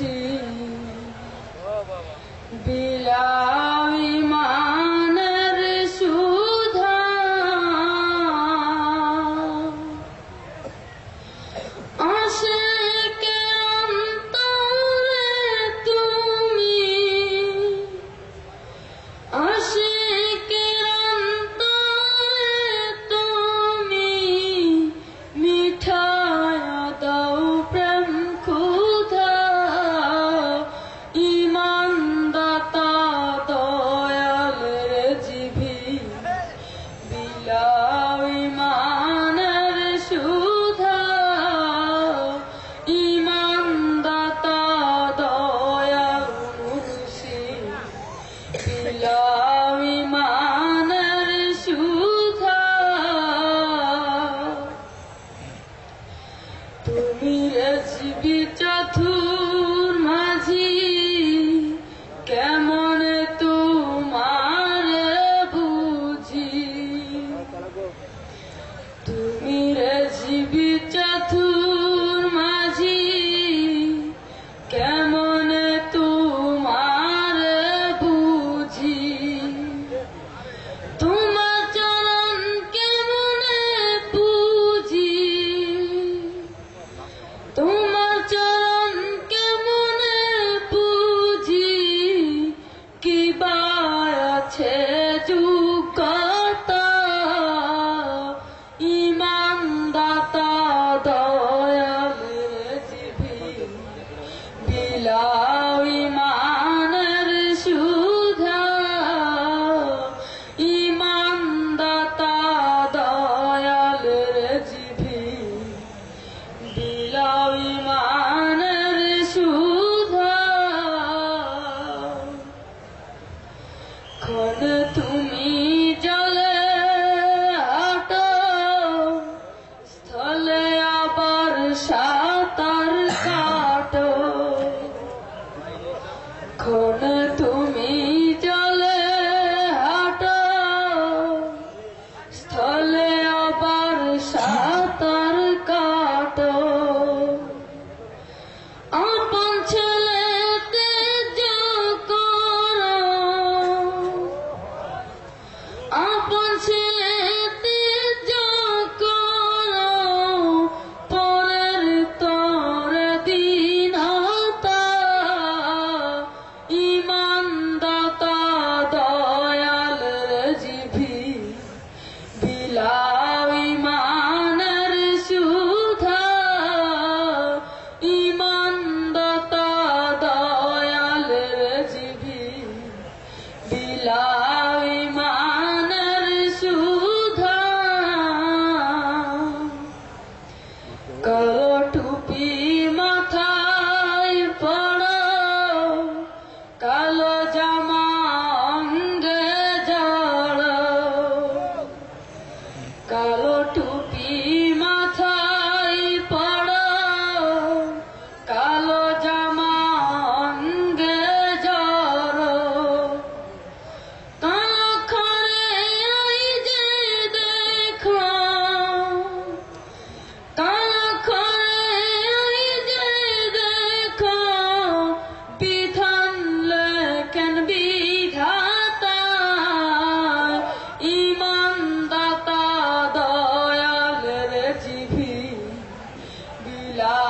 আছি বিলা তুমি রচবে চতুর মাঝি কেমন তোমার বুঝি? তুমি রচবে قناتم টুপি মাথায় পড়ো কালো জামা অঙ্গে জড়। কালো টুপি Yeah.